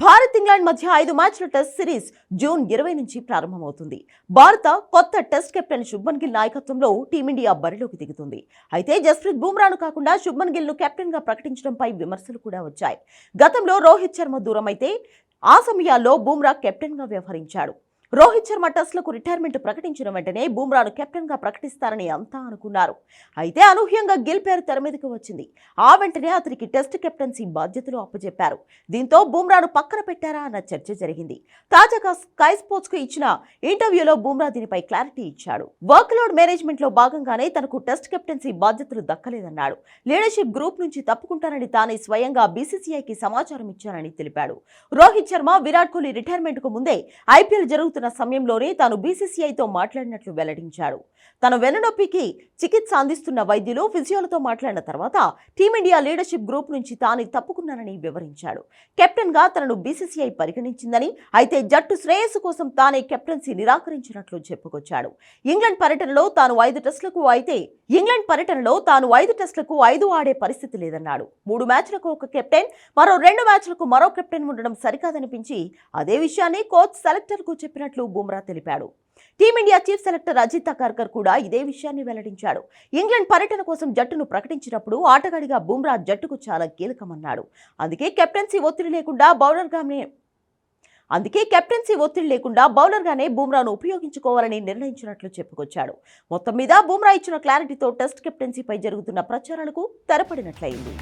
Bharat England మధ్య ఐదు మ్యాచ్ల టెస్ట్ సిరీస్ జూన్ ఇరవై నుంచి ప్రారంభమవుతుంది. భారత కొత్త టెస్ట్ కెప్టెన్ శుభ్మన్ గిల్ నాయకత్వంలో టీమిండియా బరిలోకి దిగుతుంది. అయితే జస్ప్రీత్ బుమ్రాను కాకుండా శుభ్మన్ గిల్ను కెప్టెన్గా ప్రకటించడంపై విమర్శలు కూడా వచ్చాయి. గతంలో రోహిత్ శర్మ దూరమైతే ఆ సమయాల్లో బుమ్రా కెప్టెన్గా వ్యవహరించాడు. రోహిత్ శర్మ టెస్ట్లకు రిటైర్మెంట్ ప్రకటించిన వెంటనే బుమ్రాను కెప్టెన్గా ప్రకటిస్తారని అంతా అనుకున్నారు. అయితే అనూహ్యంగా గిల్ పేరు తెర మీదకి వచ్చింది. ఆ వెంటనే అతనికి టెస్ట్ కెప్టెన్సీ బాధ్యతలు అప్పచెప్పారు దీంతో బుమ్రాను పక్కన పెట్టారా అన్న చర్చ జరిగింది. తాజాగా స్కై స్పోర్ట్స్కు ఇచ్చిన ఇంటర్వ్యూలో బుమ్రా దీనిపై క్లారిటీ ఇచ్చాడు. వర్క్ లోడ్ మేనేజ్మెంట్లో భాగంగానే తనకు టెస్ట్ కెప్టెన్సీ బాధ్యతలు దక్కలేదన్నాడు. లీడర్షిప్ గ్రూప్ నుంచి తప్పుకుంటానని తానే స్వయంగా బీసీసీఐకి సమాచారం ఇచ్చానని తెలిపాడు. రోహిత్ శర్మ విరాట్ కోహ్లీ రిటైర్మెంట్కు ముందే ఐపీఎల్ జరుగుతున్న సమయంలోనే తాను బీసీసీఐతో మాట్లాడినట్లు వెల్లడించాడు. తన వెన్నునొప్పికి చికిత్స అందిస్తున్న వైద్యులు ఫిజియోలతో మాట్లాడిన తర్వాత టీమిండియా లీడర్షిప్ గ్రూప్ నుంచి తాను తప్పుకున్నానని వివరించాడు. కెప్టెన్గా తనను బీసీసీఐ పరిగణించిందని అయితే జట్టు శ్రేయస్సు కోసం తానే కెప్టెన్సీ నిరాకరించినట్లు చెప్పుకొచ్చాడు. ఇంగ్లాండ్ పర్యటనలో తాను ఐదు టెస్టులకు అయితే ఇంగ్లాండ్ పర్యటనలో తాను ఐదు టెస్టులకు ఐదు ఆడే పరిస్థితి లేదన్నాడు. మూడు మ్యాచ్లకు ఒక కెప్టెన్ మరో రెండు మ్యాచ్లకు మరో కెప్టెన్ ఉండడం సరికాదనిపించి అదే విషయాన్ని కోచ్ సెలెక్టర్కు చెప్పినట్లు బుమ్రా తెలిపాడు. Team India chief selector Ajit Agarkar కూడా ఇదే విషయాన్ని వెల్లడించాడు. ఇంగ్లాండ్ పర్యటన కోసం జట్టును ప్రకటించినప్పుడు ఆటగాడిగా బుమ్రా జట్టుకు చాలా కీలకమన్నాడు. అందుకే కెప్టెన్సీ ఒత్తిడి లేకుండా బౌలర్గానే అందుకే కెప్టెన్సీ ఒత్తిడి లేకుండా బౌలర్గానే బూమ్రాను ఉపయోగించుకోవాలని నిర్ణయించినట్లు చెప్పుకొచ్చాడు. మొత్తం మీద బూమ్రా ఇచ్చిన క్లారిటీతో టెస్ట్ కెప్టెన్సీపై జరుగుతున్న ప్రచారాలకు తెరపడినట్లయింది.